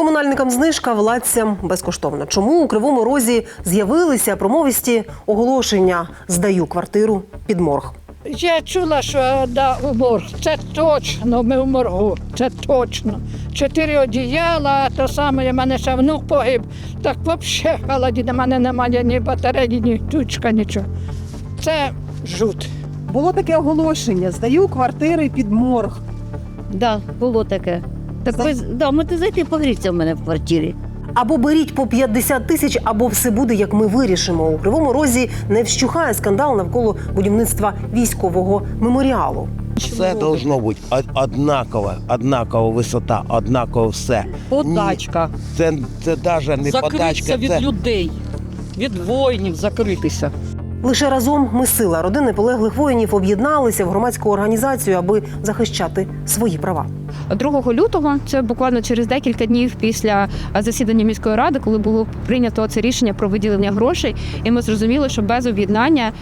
Комунальникам знижка владцям безкоштовно. Чому у кривому розі з'явилися промовисті оголошення Здаю квартиру під морг. Я чула, що да, у морг. Це точно, ми в моргу. Це точно. Чотири одіяла, то саме, в мене ще внук погиб. Так взагалі холоді, на мене немає ні батареї, ні тучка, нічого. Це жут. Було таке оголошення: здаю квартири під морг. Да, було таке. Так ви да, можете зайти погріться в мене в квартирі. Або беріть по 50 тисяч, або все буде, як ми вирішимо. У кривому розі не вщухає скандал навколо будівництва військового меморіалу. Все должно бути од- однаково, однакова висота, однаково все. Подачка. Це, це навіть не Закритися подачка, від це людей, від воїнів закритися. Лише разом ми сила родини полеглих воїнів об'єдналися в громадську організацію, аби захищати свої права. 2 лютого, це буквально через декілька днів після засідання міської ради, коли було прийнято це рішення про виділення грошей, і ми зрозуміли, що без об'єднання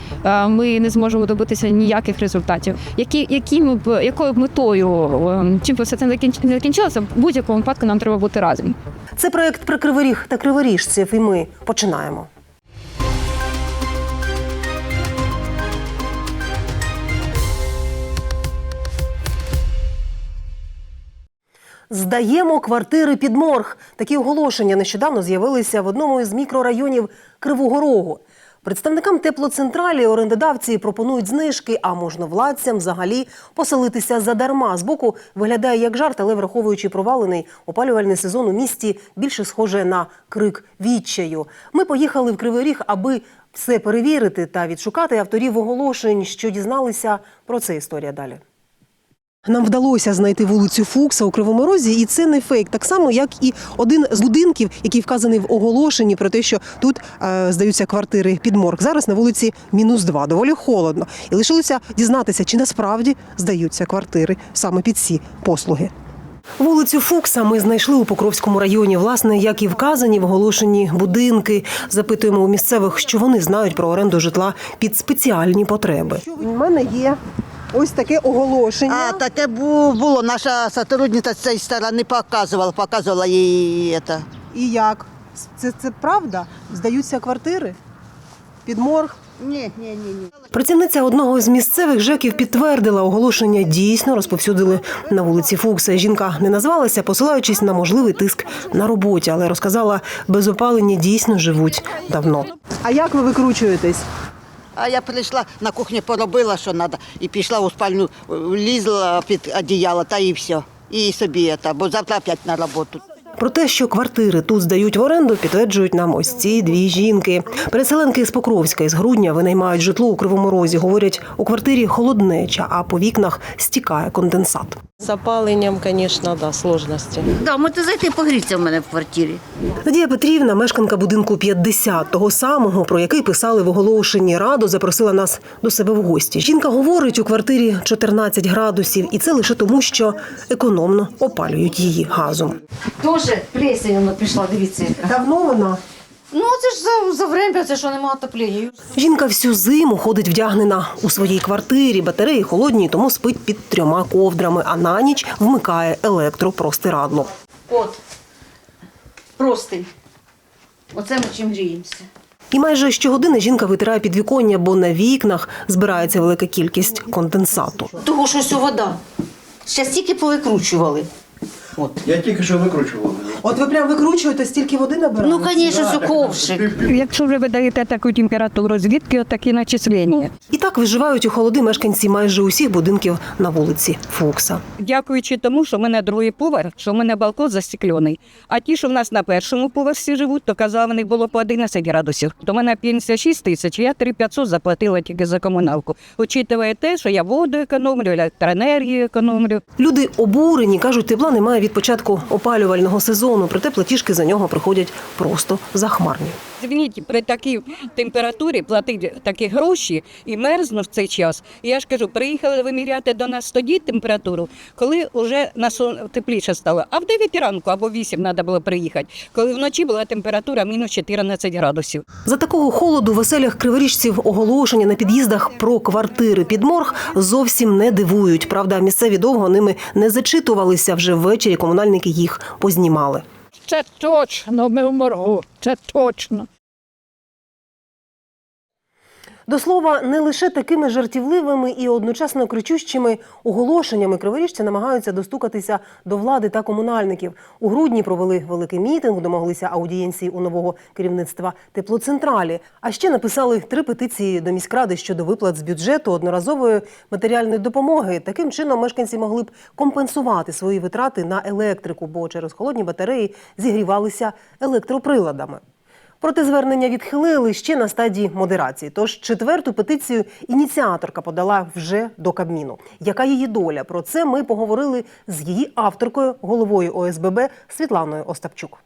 ми не зможемо добитися ніяких результатів. Які, яким б якою б метою ем, чим би все це не закінч- закінчилося, в будь-якому випадку нам треба бути разом. Це проект про кривий ріг та криворіжців, і ми починаємо. Здаємо квартири під морг. Такі оголошення нещодавно з'явилися в одному із мікрорайонів Кривого Рогу. Представникам теплоцентралі орендодавці пропонують знижки, а можновладцям взагалі поселитися задарма. Збоку виглядає як жарт, але враховуючи провалений опалювальний сезон у місті, більше схоже на крик відчаю. Ми поїхали в Кривий Ріг, аби все перевірити та відшукати авторів оголошень, що дізналися про це історія далі. Нам вдалося знайти вулицю Фукса у Кривому Розі, і це не фейк. Так само, як і один з будинків, який вказаний в оголошенні про те, що тут е, здаються квартири під морг. Зараз на вулиці мінус два, доволі холодно. І лишилося дізнатися, чи насправді здаються квартири саме під ці послуги. Вулицю Фукса ми знайшли у Покровському районі, власне, як і вказані в оголошенні будинки. Запитуємо у місцевих, що вони знають про оренду житла під спеціальні потреби. У мене є ось таке оголошення. А, таке бу- було. Наша сотрудниця з цієї сторони показувала, показувала їй це. І як? Це, це правда? Здаються квартири під морг. Ні, ні, ні, ні. Працівниця одного з місцевих ЖЕКів підтвердила, оголошення дійсно розповсюдили на вулиці Фукса. Жінка не назвалася, посилаючись на можливий тиск на роботі, але розказала, без опалення дійсно живуть давно. А як ви викручуєтесь? А я прийшла на кухні, поробила, що треба, і пішла у спальню, лізла під одіяло, та і все. І собі це, бо завтра опять на роботу. Про те, що квартири тут здають в оренду, підтверджують нам ось ці дві жінки. Переселенки з Покровська із грудня винаймають житло у Кривому Розі. Говорять, у квартирі холоднеча, а по вікнах стікає конденсат. С опалением, конечно, да, сложности. Да, можете зайти погріться в мене в квартирі. Надія Петрівна, мешканка будинку 50, того самого, про який писали в оголошенні Радо, запросила нас до себе в гості. Жінка говорить, у квартирі 14 градусів, і це лише тому, що економно опалюють її газом. Дуже плесень воно пішла, дивіться. яка. Давно вона? Ну це ж за, за время, це що нема отоплення. Жінка всю зиму ходить вдягнена у своїй квартирі, батареї холодні, тому спить під трьома ковдрами, а на ніч вмикає електропростирадло. От. Простий. Оце ми чим гріємося. І майже щогодини жінка витирає підвіконня, бо на вікнах збирається велика кількість конденсату. Того, що ось вода. Ще стільки повикручували. От. Я тільки що викручував. От ви прям викручуєте, стільки води набираєте? Ну, звісно, це ковшик. Якщо ви видаєте таку температуру, звідки такі начислення? І так виживають у холоди мешканці майже усіх будинків на вулиці Фукса. Дякуючи тому, що в мене другий поверх, що в мене балкон застеклений. А ті, що в нас на першому поверсі живуть, то казали, в них було по 11 градусів. То в мене 56 тисяч, я 3500 заплатила тільки за комуналку. Учитывая те, що я воду економлю, електроенергію економлю. Люди обурені, кажуть, тепла немає від початку опалювального сезону, проте платіжки за нього приходять просто захмарні. Звініть, при такій температурі платити такі гроші і мерзну в цей час. Я ж кажу, приїхали виміряти до нас тоді температуру, коли вже на сон тепліше стало. А в 9 ранку або 8 треба було приїхати, коли вночі була температура мінус 14 градусів. За такого холоду в оселях криворіжців оголошення на під'їздах про квартири під морг зовсім не дивують. Правда, місцеві довго ними не зачитувалися. Вже ввечері комунальники їх познімали. Це точно, ми в моргу, це точно. До слова, не лише такими жартівливими і одночасно кричущими оголошеннями криворіжці намагаються достукатися до влади та комунальників. У грудні провели великий мітинг, домоглися аудієнції у нового керівництва теплоцентралі. А ще написали три петиції до міськради щодо виплат з бюджету одноразової матеріальної допомоги. Таким чином мешканці могли б компенсувати свої витрати на електрику, бо через холодні батареї зігрівалися електроприладами. Проте звернення відхилили ще на стадії модерації. Тож четверту петицію ініціаторка подала вже до Кабміну. Яка її доля? Про це ми поговорили з її авторкою, головою ОСББ Світланою Остапчук.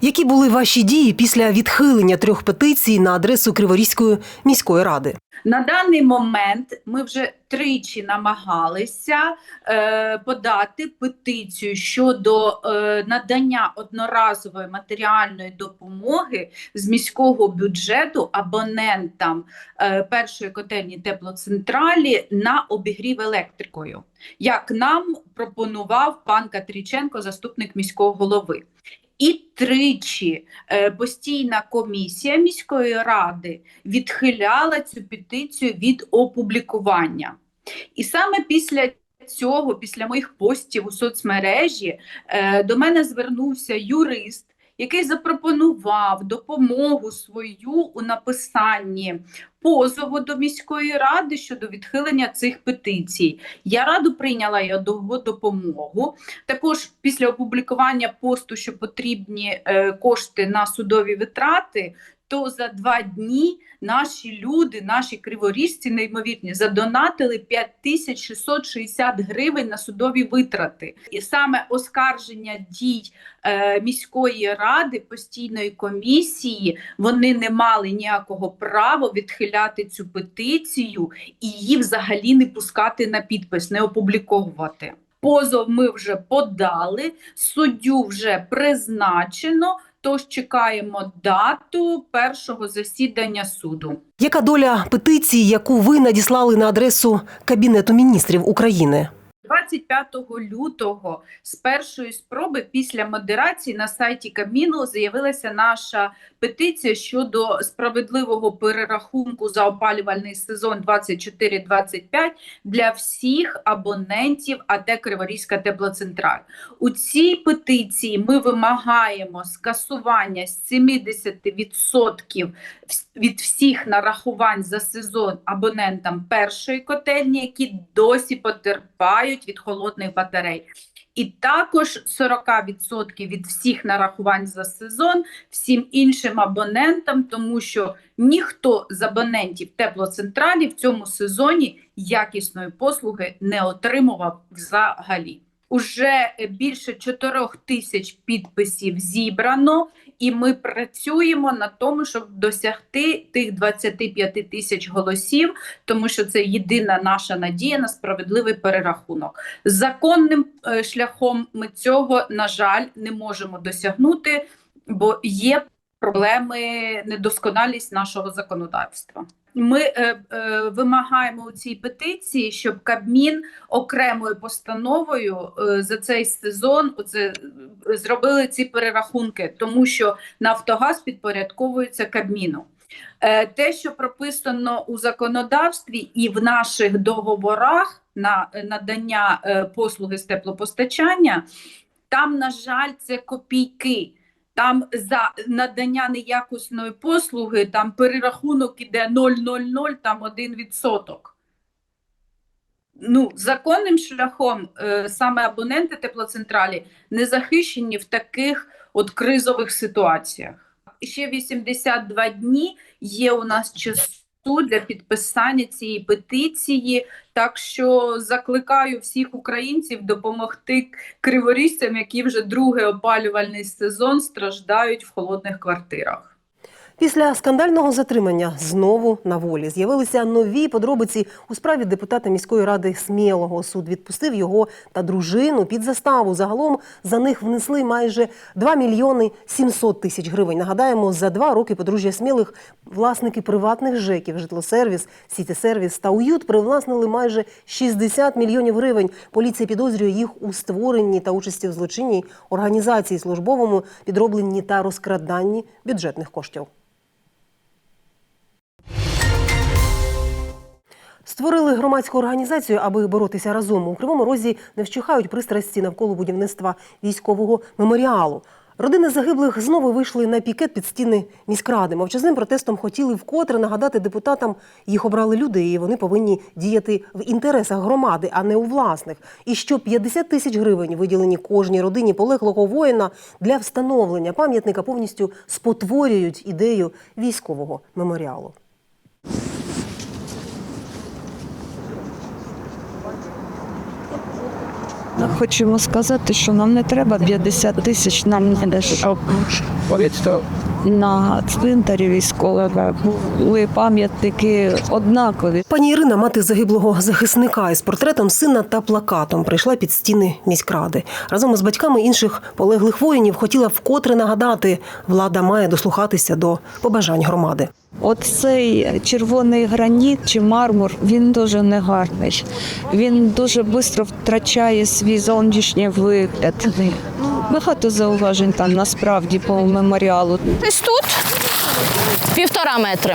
Які були ваші дії після відхилення трьох петицій на адресу Криворізької міської ради? На даний момент ми вже тричі намагалися е, подати петицію щодо е, надання одноразової матеріальної допомоги з міського бюджету абонентам е, першої котельні теплоцентралі на обігрів електрикою, як нам пропонував пан Катріченко, заступник міського голови. І тричі е, постійна комісія міської ради відхиляла цю петицію від опублікування. І саме після цього, після моїх постів у соцмережі, е, до мене звернувся юрист, який запропонував допомогу свою у написанні позову до міської ради щодо відхилення цих петицій. Я раду прийняла його допомогу. Також після опублікування посту, що потрібні е, кошти на судові витрати, то за два дні наші люди, наші криворіжці, неймовірні, задонатили 5660 гривень на судові витрати. І саме оскарження дій е, міської ради, постійної комісії, вони не мали ніякого права відхиляти цю петицію і її взагалі не пускати на підпис, не опубліковувати. Позов ми вже подали, суддю вже призначено. Тож чекаємо дату першого засідання суду. Яка доля петиції, яку ви надіслали на адресу Кабінету міністрів України? 25 лютого з першої спроби після модерації на сайті Кабміну з'явилася наша петиція щодо справедливого перерахунку за опалювальний сезон 24-25 для всіх абонентів АТ Криворізька теплоцентраль. У цій петиції ми вимагаємо скасування з 70% від всіх нарахувань за сезон абонентам першої котельні, які досі потерпають від холодних батарей. І також 40% від всіх нарахувань за сезон всім іншим абонентам, тому що ніхто з абонентів теплоцентралі в цьому сезоні якісної послуги не отримував взагалі. Уже більше 4 тисяч підписів зібрано, і ми працюємо на тому, щоб досягти тих 25 тисяч голосів, тому що це єдина наша надія на справедливий перерахунок. Законним е, шляхом ми цього, на жаль, не можемо досягнути, бо є проблеми, недосконалість нашого законодавства. Ми е, е, вимагаємо у цій петиції, щоб Кабмін окремою постановою е, за цей сезон оце, е, зробили ці перерахунки, тому що Нафтогаз підпорядковується Кабміну. Е, те, що прописано у законодавстві і в наших договорах на е, надання е, послуги з теплопостачання, там, на жаль, це копійки. Там за надання неякісної послуги там перерахунок іде 0,00, там 1%. Ну, законним шляхом е, саме абоненти теплоцентралі не захищені в таких от кризових ситуаціях. Ще 82 дні є у нас часу для підписання цієї петиції. Так що закликаю всіх українців допомогти криворіжцям, які вже другий опалювальний сезон страждають в холодних квартирах. Після скандального затримання знову на волі з'явилися нові подробиці у справі депутата міської ради Смілого. Суд відпустив його та дружину під заставу. Загалом за них внесли майже 2 мільйони 700 тисяч гривень. Нагадаємо, за два роки подружжя Смілих власники приватних ЖЕКів, житлосервіс, сіті-сервіс та уют привласнили майже 60 мільйонів гривень. Поліція підозрює їх у створенні та участі в злочинній організації службовому, підробленні та розкраданні бюджетних коштів. Створили громадську організацію, аби боротися разом. У Кривому Розі не вщухають пристрасті навколо будівництва військового меморіалу. Родини загиблих знову вийшли на пікет під стіни міськради. Мовчазним протестом хотіли вкотре нагадати депутатам, їх обрали люди, і вони повинні діяти в інтересах громади, а не у власних. І що 50 тисяч гривень виділені кожній родині полеглого воїна для встановлення пам'ятника повністю спотворюють ідею військового меморіалу. Хочемо сказати, що нам не треба 50 тисяч, нам не дешево. На цвинтарі військового були пам'ятники однакові. Пані Ірина, мати загиблого захисника із портретом сина та плакатом, прийшла під стіни міськради. Разом із батьками інших полеглих воїнів хотіла вкотре нагадати, влада має дослухатися до побажань громади. Оцей червоний граніт чи мармур, він дуже негарний. Він дуже швидко втрачає свій зовнішній вигляд. Багато зауважень там насправді по меморіалу. Десь тут півтора метри.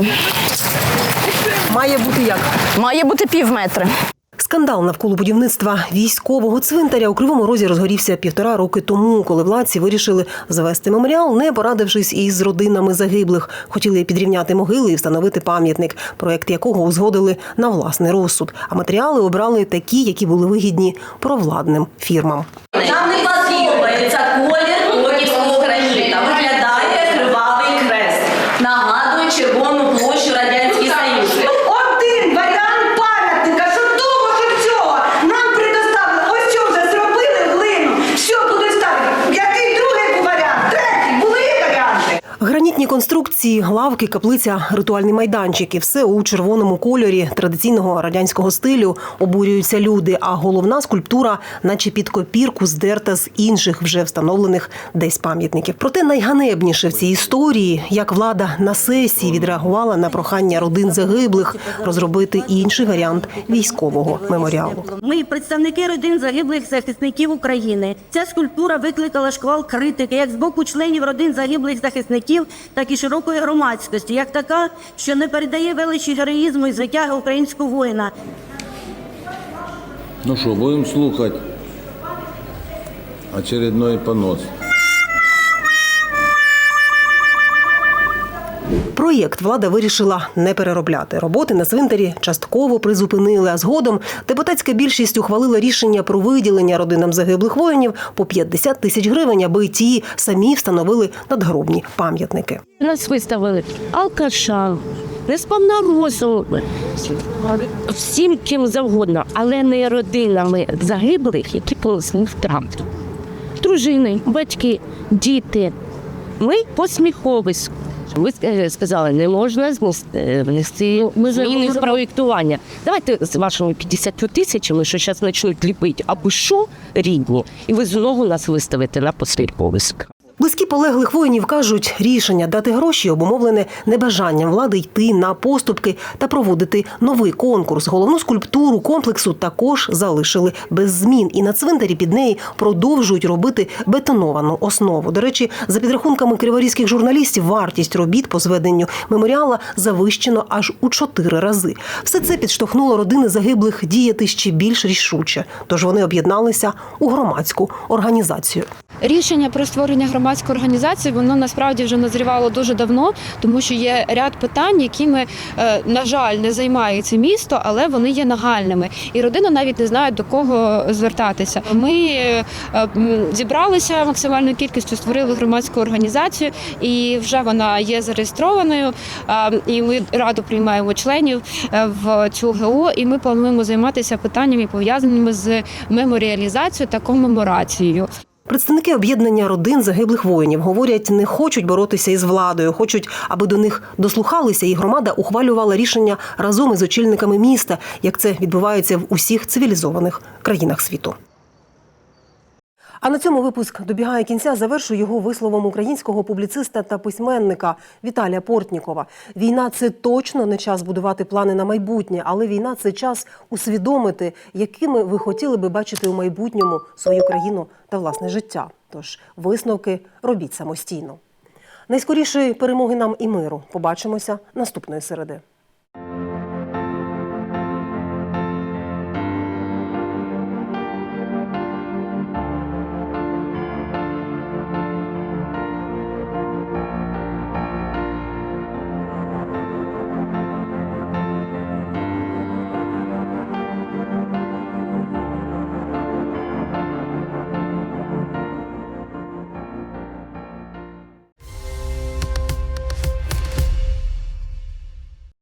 Має бути як Має бути пів метри. Скандал навколо будівництва військового цвинтаря у кривому розі розгорівся півтора роки тому, коли владці вирішили завести меморіал, не порадившись із родинами загиблих. Хотіли підрівняти могили і встановити пам'ятник, проект якого узгодили на власний розсуд. А матеріали обрали такі, які були вигідні провладним фірмам. Нам не подобається колір Львівського граніта. Виглядає кривавий крест. Нагадує червону площу Радянський Союз. Один варіант пам'ятника, що того, що цього. Нам предоставили, ось що вже зробили глину, що буде ставити. Який другий варіант? Третій, були варіанти. Гранітні конструкції, лавки, каплиця, ритуальний майданчик і все у червоному кольорі традиційного радянського стилю обурюються люди. А головна скульптура, наче під копірку, здерта з інших вже встановлених десь пам'ятників. Проте найганебніше в цій історії, як влада на сесії відреагувала на прохання родин загиблих розробити інший варіант військового меморіалу. Ми представники родин загиблих захисників України. Ця скульптура викликала шквал критики як з боку членів родин загиблих захисників, так і широкої громадськості, як така, що не передає величі героїзму і звитяги українського воїна. Ну що, будем слухати очередной понос. Проєкт влада вирішила не переробляти. Роботи на цвинтарі частково призупинили, а згодом депутатська більшість ухвалила рішення про виділення родинам загиблих воїнів по 50 тисяч гривень, аби ті самі встановили надгробні пам'ятники. Нас виставили алкаша, несповна розуму, всім ким завгодно, але не родинами загиблих, які понесли втрати. Дружини, батьки, діти. Ми посміховисько. Ви е, сказали, не можна знести- внести зміни з проєктування. Давайте з вашими 50 тисячами, що зараз почнуть ліпити, або що рідні, і ви знову нас виставите на посміховисько. Близькі полеглих воїнів кажуть, рішення дати гроші обумовлене небажанням влади йти на поступки та проводити новий конкурс. Головну скульптуру комплексу також залишили без змін, і на цвинтарі під неї продовжують робити бетоновану основу. До речі, за підрахунками криворізьких журналістів, вартість робіт по зведенню меморіала завищено аж у чотири рази. Все це підштовхнуло родини загиблих діяти ще більш рішуче. Тож вони об'єдналися у громадську організацію. Рішення про створення громадської організації воно насправді вже назрівало дуже давно, тому що є ряд питань, якими, е, на жаль, не займається місто, але вони є нагальними. І родина навіть не знає до кого звертатися. Ми е, зібралися максимальною кількістю, створили громадську організацію, і вже вона є зареєстрованою. І ми радо приймаємо членів е, в цю ГО, і ми плануємо займатися питаннями пов'язаними з меморіалізацією та комеморацією. Представники об'єднання родин загиблих воїнів говорять, не хочуть боротися із владою, хочуть, аби до них дослухалися, і громада ухвалювала рішення разом із очільниками міста, як це відбувається в усіх цивілізованих країнах світу. А на цьому випуск добігає кінця. Завершу його висловом українського публіциста та письменника Віталія Портнікова. Війна це точно не час будувати плани на майбутнє, але війна це час усвідомити, якими ви хотіли би бачити у майбутньому свою країну та власне життя. Тож висновки робіть самостійно. Найскорішої перемоги нам і миру. Побачимося наступної середи.